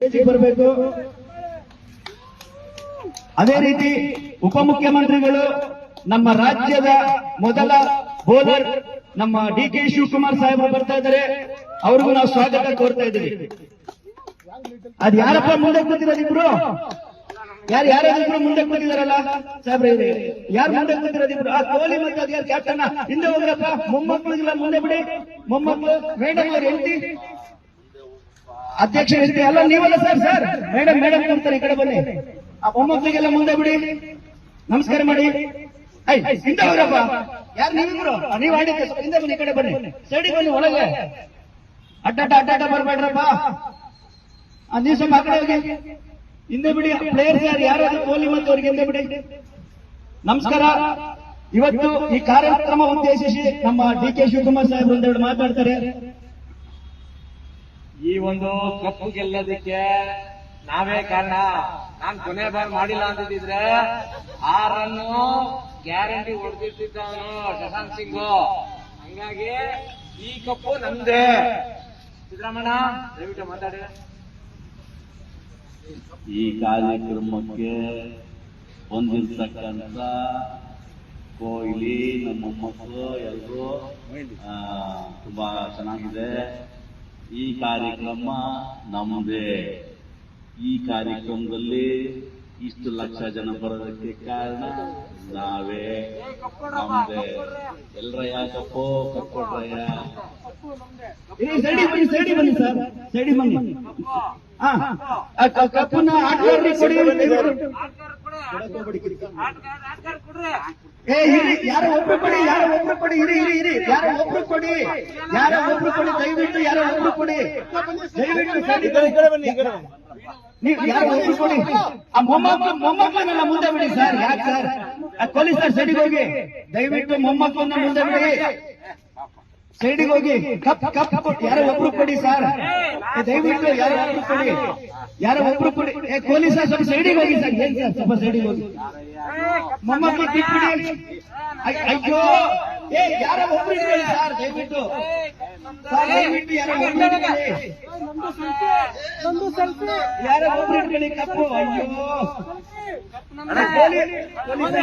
ಬರಬೇಕು. ಅದೇ ರೀತಿ ಉಪಮುಖ್ಯಮಂತ್ರಿಗಳು ನಮ್ಮ ರಾಜ್ಯದ ಮೊದಲ ಬೋಲರ್ ನಮ್ಮ ಡಿ ಕೆ ಶಿವಕುಮಾರ್ ಸಾಹೇಬರು ಬರ್ತಾ ಇದ್ದಾರೆ. ಅವ್ರಿಗೂ ನಾವು ಸ್ವಾಗತ ಕೋರ್ತಾ ಇದ್ದೀವಿ. ಅದ್ ಯಾರಪ್ಪ ಮುಂದೆ ಕೂತಿರೋದಿಬ್ರು ಯಾರು ಯಾರಾದ್ರೂ ಮುಂದೆ ಕೂತಿದಾರಲ್ಲ? ಸಾಹೇಬ್ರೆ ಯಾರು ಮುಂದೆ ಕೂತಿರೋದಿಬ್ರು ಆ ಕೋಹ್ಲಿ ಮತ್ತೆ ಅದ್ಯಾರು ಕ್ಯಾಪ್ಟನ್ ಹಿಂದೆ ಹೋಗ್ರಪ್ಪ. ಮೊಮ್ಮಕ್ಕಳಿಗೆಲ್ಲ ಮುಂದೆ ಬಿಡಿ. ಮೊಮ್ಮಕ್ಕಳು ಮೇಡಮ್ ಅವ್ರ ಹೇಳ್ತಿ ಅಧ್ಯಕ್ಷ ಹೇಳ್ತಿ ಅಲ್ಲ, ನೀವಲ್ಲ ಸರ್ ಸರ್. ಮೇಡಮ್ ಮೇಡಮ್ ಕೊಡ್ತಾರೆ, ಈ ಕಡೆ ಬನ್ನಿ. ಆ ಮೊಮ್ಮಕ್ಕಳಿಗೆಲ್ಲ ಮುಂದೆ ಬಿಡಿ. ನಮಸ್ಕಾರ ಮಾಡಿ. ಐ ಹಿಂದೆ ಯಾರು ನೀವಿಬ್ರು? ನೀವ್ ಆಡಿದ್ದೆ ಹಿಂದೆ ಬನ್ನಿ, ಈ ಕಡೆ ಬನ್ನಿ. ಸೈಡಿ ಬನ್ನಿ, ಒಳಗೆ. ಅಡ್ಡಾಟ ಅಡ್ಡಾಟ ಬರ್ಬೇಡ್ರಪ್ಪ. ನೀವು ಸ್ವಲ್ಪ ಆ ಹೋಗಿ. ಹಿಂದೆ ಬಿಡಿ ಪ್ಲೇಯರ್ಸ್ ಯಾರು? ಯಾರಾದ್ರೂ ಕೊಹ್ಲಿ ಮತ್ತು ಅವ್ರಿಗೆ ಹಿಂದೆ ಬಿಡಿ. ನಮಸ್ಕಾರ. ಇವತ್ತು ಈ ಕಾರ್ಯಕ್ರಮ ಉದ್ದೇಶಿಸಿ ನಮ್ಮ ಡಿ ಕೆ ಶಿವಕುಮಾರ್ ಸಾಹೇಬ್ ಒಂದೆರಡು ಮಾತಾಡ್ತಾರೆ. ಈ ಒಂದು ಕಪ್ಪು ಗೆಲ್ಲೋದಕ್ಕೆ ನಾವೇ ಕಾರಣ. ನಾನ್ ಕೊನೆ ಬಾರ್ ಮಾಡಿಲ್ಲ ಅಂತಿದ್ರೆ ರನ್ ಗ್ಯಾರಂಟಿ ಹೊಡೆದಿರ್ತಿದ್ದವನು ಶಶಾಂಕ್ ಸಿಂಗ್. ಹಂಗಾಗಿ ಈ ಕಪ್ಪು ನಂದೇ ಸಿದ್ದರಾಮಣ್ಣ, ದಯವಿಟ್ಟು ಮಾತಾಡಿ. ಈ ಕಾರ್ಯಕ್ರಮಕ್ಕೆ ಹೊಂದಿರ್ತಕ್ಕಂತ ಕೊಹ್ಲಿ, ನಮ್ಮ ಮೊಮ್ಮಕ್ಕಳು ಎಲ್ಲರೂ ತುಂಬಾ ಚೆನ್ನಾಗಿದೆ. ಈ ಕಾರ್ಯಕ್ರಮ ನಮ್ಮದೇ ಈ ಕಾರ್ಯಕ್ರಮದಲ್ಲಿ ಇಷ್ಟು ಲಕ್ಷ ಜನ ಬರೋದಕ್ಕೆ ಕಾರಣ ನಾವೇ. ನಮ್ದೇ. ಎಲ್ರಯ್ಯ, ಕಪ್ಪು ಕಪ್ಪಡ್ರಯ್ಯ ಸೈಡಿ ಬನ್ನಿ ಸೈಡಿ ಬನ್ನಿ ಸರ್. ಸೈಡಿ ಬನ್ನಿ. ಕಪ್ಪನ್ನ ಆಟಗಾರರಿಗೆ ಕೊಡಿ. ಏ, ಇರಿ, ಯಾರೋ ಒಬ್ರು ಕೊಡಿ, ಯಾರು ಒಬ್ರು ಕೊಡಿ, ಇರಿ ಇರಿ ಇರಿ, ಯಾರೋ ಒಬ್ರು ಕೊಡಿ, ಯಾರೋ ಒಬ್ರು ಕೊಡಿ, ದಯವಿಟ್ಟು ಯಾರೋ ಒಬ್ರು ಕೊಡಿ. ನೀವು ಯಾರು ಒಬ್ರು ಕೊಡಿ. ಆ ಮೊಮ್ಮಕ್ಕಳು ಮೊಮ್ಮಕ್ಕಳನ್ನೆಲ್ಲ ಮುಂದೆ ಬಿಡಿ ಸರ್. ಯಾಕೆ ಸರ್? ಆ ಕೊಲಿ ಸರ್ ಸೈಡಿಗೆ ಹೋಗಿ. ದಯವಿಟ್ಟು ಮೊಮ್ಮಕ್ಕಳನ್ನ ಮುಂದೆ ಬಿಡಿ. ಸೈಡಿಗೆ ಹೋಗಿ. ಕಪ್ ಕಪ್ ಕೊಟ್ಟು. ಯಾರೋ ಒಬ್ರು ಕೊಡಿ ಸರ್. ದಯವಿಟ್ಟು ಯಾರೋ ಒಬ್ರು ಕೊಡಿ. ಯಾರೋ ಒಬ್ರು ಕೊಡಿ. ಏ ಕೊಹ್ಲಿ ಸರ್ ಸ್ವಲ್ಪ ಸೈಡಿಗೆ ಹೋಗಿ ಸರ್. ಏನ್ ಸರ್ ಸ್ವಲ್ಪ ಸೈಡಿಗೆ ಹೋಗಿ? ಮೊಮ್ಮಕ್ಕಳು ಬಿಟ್ಬಿಡಿ. ಅಯ್ಯೋ. ಏ ಯಾರೋ ಒಬ್ರು ಸರ್ ದಯವಿಟ್ಟು. ಯಾರೋ ಕಪ್ಪು. ಅಯ್ಯೋ.